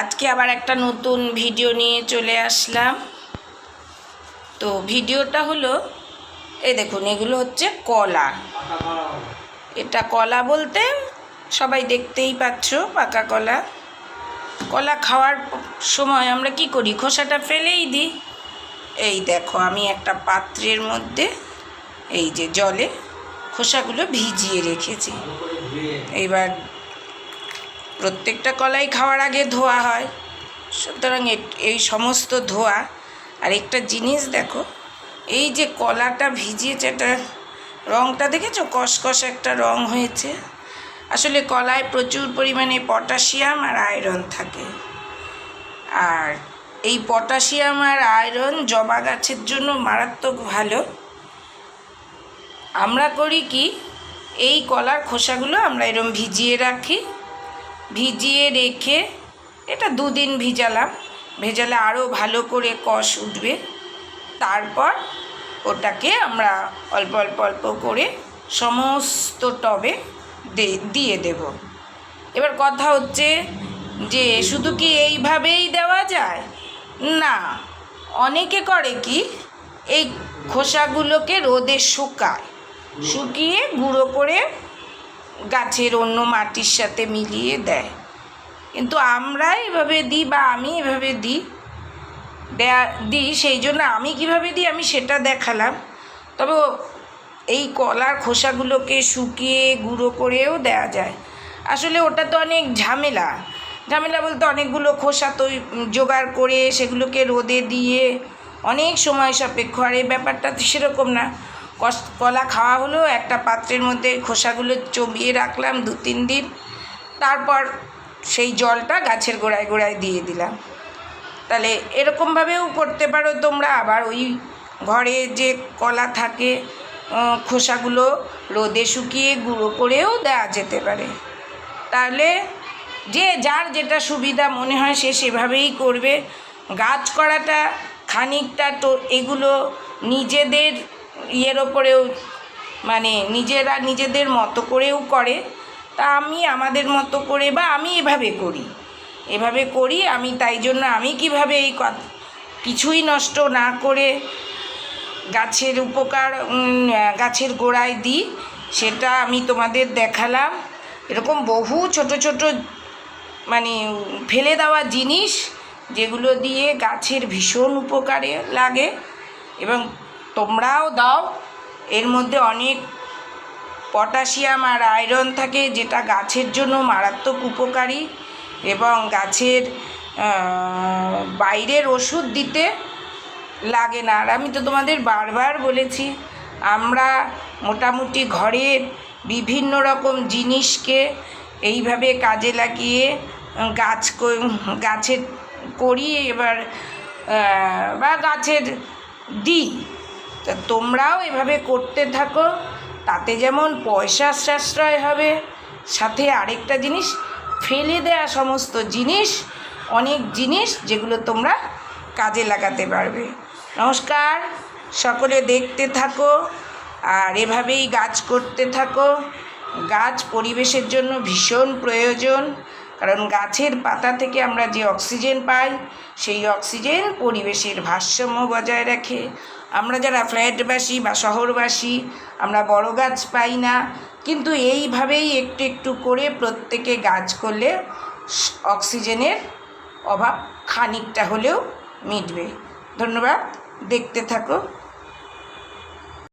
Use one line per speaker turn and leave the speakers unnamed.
আজকে আবার একটা নতুন ভিডিও নিয়ে চলে আসলাম। তো ভিডিওটা হলো, এই দেখুন, এগুলো হচ্ছে কলা। এটা কলা বলতে সবাই দেখতেই পাচ্ছ, পাকা কলা। কলা খাওয়ার সময় আমরা কি করি? খোসাটা ফেলেই দিই। এই দেখো, আমি একটা পাত্রের মধ্যে এই যে জলে খোসাগুলো ভিজিয়ে রেখেছি। এইবার প্রত্যেকটা কলাই খাওয়ার আগে ধোয়া হয়। সুতরাং এই সমস্ত ধোয়া। আর একটা জিনিস দেখো, এই যে কলাটা ভিজিয়েছে, এটা রঙটা দেখেছ? কসকস একটা রং হয়েছে। আসলে কলায় প্রচুর পরিমাণে পটাশিয়াম আর আয়রন থাকে। আর এই পটাশিয়াম আর আয়রন জবা গাছের জন্য মারাত্মক ভালো। আমরা করি কি, এই কলার খোসাগুলো আমরা এরম ভিজিয়ে রাখি। ভিজিয়ে রেখে এটা দুদিন ভিজালাম। ভেজালে আরও ভালো করে কষ উঠবে। তারপর ওটাকে আমরা অল্প অল্প অল্প করে সমস্ত টবে দিয়ে দেব। এবার কথা হচ্ছে যে, শুধু কি এইভাবেই দেওয়া যায়? না, অনেকে করে কি, এই খোসাগুলোকে রোদে শুকায়। শুকিয়ে গুঁড়ো করে গাছের অন্য মাটির সাথে মিলিয়ে দেয়। কিন্তু আমরা এভাবে দিই বা আমি এভাবে দিই, দেয়া, দিই, সেই জন্য আমি কীভাবে দিই আমি সেটা দেখালাম। তবে এই কলার খোসাগুলোকে শুকিয়ে গুঁড়ো করেও দেওয়া যায়। আসলে ওটা তো অনেক ঝামেলা। ঝামেলা বলতে অনেকগুলো খোসা তো জোগাড় করে সেগুলোকে রোদে দিয়ে অনেক সময় সাপেক্ষ। আর এই ব্যাপারটা তো সেরকম না। কস- কলা খাওয়া হলো, একটা পাত্রের মধ্যে খোসাগুলো চবিয়ে রাখলাম দু তিন দিন। তারপর সেই জলটা গাছের গোড়ায় গোড়ায় দিয়ে দিলাম। তাহলে এরকমভাবেও করতে পারো তোমরা। আবার ওই ঘরে যে কলা থাকে খোসাগুলো রোদে শুকিয়ে গুঁড়ো করেও দেওয়া যেতে পারে। তাহলে যে যার যেটা সুবিধা মনে হয় সে সেভাবেই করবে। গাছ করাটা খানিকটা তো এগুলো নিজেদের ইয়ের ওপরেও মানে নিজেরা নিজেদের মতো করেও করে। তা আমি আমাদের মতো করে বা আমি এভাবে করি। এভাবে করি, আমি তাই জন্য আমি কীভাবে এই কিছুই নষ্ট না করে গাছের উপকার গাছের গোড়ায় দিই, সেটা আমি তোমাদের দেখালাম। এরকম বহু ছোট ছোট মানে ফেলে দেওয়া জিনিস, যেগুলো দিয়ে গাছের ভীষণ উপকারে লাগে এবং তোমরাও দাও। এর মধ্যে অনেক পটাশিয়াম আর আয়রন থাকে, যেটা গাছের জন্য মারাত্মক উপকারী এবং গাছের বাইরের ওষুধ দিতে লাগে না। আর আমি তো তোমাদের বারবার বলেছি, আমরা মোটামুটি ঘরের বিভিন্ন রকম জিনিসকে এইভাবে কাজে লাগিয়ে গাছ গাছের করি এবার বা গাছের দিই। তোমরাও এভাবে করতে থাকো, তাতে যেমন পয়সা সাশ্রয় হবে, সাথে আরেকটা জিনিস, ফেলে দেয়া সমস্ত জিনিস, অনেক জিনিস যেগুলো তোমরা কাজে লাগাতে পারবে। নমস্কার, সকলে দেখতে থাকো, আর এভাবেই গাছ করতে থাকো। গাছ পরিবেশের জন্য ভীষণ প্রয়োজন, কারণ গাছের পাতা থেকে আমরা যে অক্সিজেন পাই, সেই অক্সিজেন পরিবেশের ভারসাম্য বজায় রাখে। আমরা যারা ফ্ল্যাটবাসী বা শহরবাসী, আমরা বড় গাছ পাই না। কিন্তু এইভাবেই একটু একটু করে প্রত্যেকে গাছ করলে অক্সিজেনের অভাব খানিকটা হলেও মিটবে। ধন্যবাদ। দেখতে থাকো।